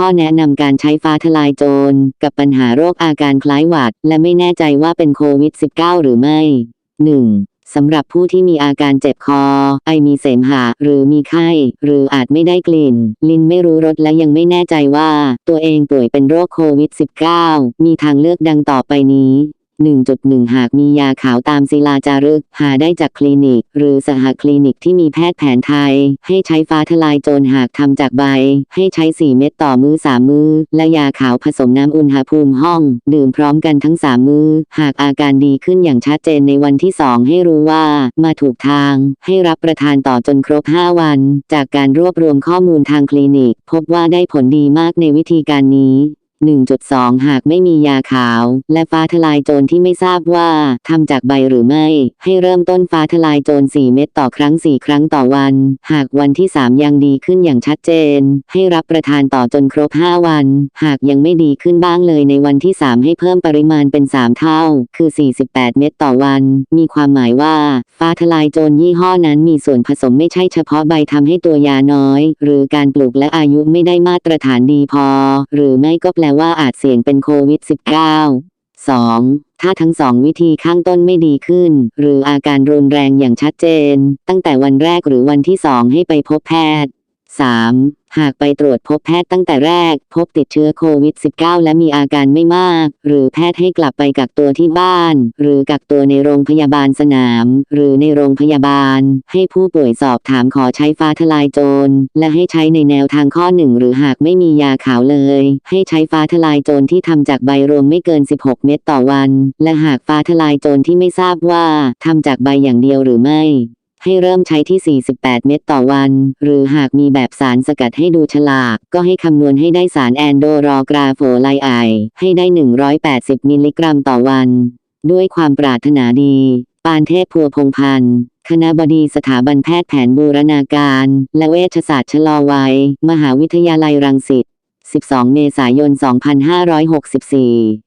ข้อแนะนำการใช้ฟ้าทลายโจร กับปัญหาโรคอาการคล้ายหวัด และไม่แน่ใจว่าเป็นโควิด -19 หรือไม่ 1. สำหรับผู้ที่มีอาการเจ็บคอ ไอมีเสมหะ หรือมีไข้ หรืออาจไม่ได้กลิ่น ลิ้นไม่รู้รสและยังไม่แน่ใจว่า ตัวเองป่วยเป็นโรคโควิด -19 มีทางเลือกดังต่อไปนี้ 1.1 หากมียาขาวตามศิลาจารึก หาได้จากคลินิก หรือสหคลินิกที่มีแพทย์แผนไทย ให้ใช้ฟ้าทลายโจรหากทำจากใบ ให้ใช้ 4 เม็ดต่อมือ3 มือและยาขาวผสมน้ำอุณหภูมิห้อง ดื่มพร้อมกันทั้ง 3 มือหากอาการดีขึ้นอย่างชัดเจนในวันที่ 2 ให้รู้ว่า มาถูกทาง ให้รับประทานต่อจนครบ 5 วัน จากการรวบรวมข้อมูลทางคลินิก พบว่าได้ผลดีมากในวิธีการนี้ 1.2 หากไม่มียาขาว และฟ้าทลายโจรที่ไม่ทราบว่าทำจากใบหรือไม่ ให้เริ่มต้นฟ้าทลายโจร 4 เม็ดต่อครั้ง 4 ครั้งต่อวัน หากวันที่ 3 ยังดีขึ้นอย่างชัดเจน ให้รับประทานต่อจนครบ 5 วัน หากยังไม่ดีขึ้นบ้างเลยในวันที่ 3 ให้เพิ่มปริมาณเป็น 3 เท่า คือ 48 เม็ดต่อวัน มีความหมายว่า ฟ้าทลายโจรยี่ห้อนั้นมีส่วนผสมไม่ใช่เฉพาะใบทำให้ตัวยาน้อย หรือการปลูกและอายุไม่ได้มาตรฐานดีพอ หรือไม่ก็แปลว่าอาจเสี่ยงเป็นโควิด -19 2. ถ้าทั้งสองวิธีข้างต้นไม่ดีขึ้น หรืออาการรุนแรงอย่างชัดเจน ตั้งแต่วันแรกหรือวันที่สองให้ไปพบแพทย์ 3. หากไปตรวจพบแพทย์ตั้งแต่แรก พบติดเชื้อโควิด -19 และมีอาการไม่มาก หรือแพทย์ให้กลับไปกักตัวที่บ้าน หรือกักตัวในโรงพยาบาลสนาม หรือในโรงพยาบาล ให้ผู้ป่วยสอบถามขอใช้ฟ้าทลายโจร และให้ใช้ในแนวทางข้อหนึ่งหรือหากไม่มียาขาวเลย ให้ใช้ฟ้าทลายโจรที่ทำจากใบรวมไม่เกิน 16 เม็ดต่อวัน และหากฟ้าทลายโจรที่ไม่ทราบว่าทำจากใบอย่างเดียวหรือไม่ ให้เริ่มใช้ที่ 48 เม็ดต่อวัน หรือหากมีแบบสารสกัดให้ดูฉลาก ก็ให้คำนวณให้ได้สารแอนโดรอกราโฟไลไอให้ได้ 180 มิลลิกรัมต่อวัน ด้วยความปรารถนาดี ปานเทพพัวพงพันธ์คณะบดีสถาบันแพทย์แผนบูรณาการ และเวชศาสตร์ชะลอวัย มหาวิทยาลัยรังสิต 12 เมษายน 2564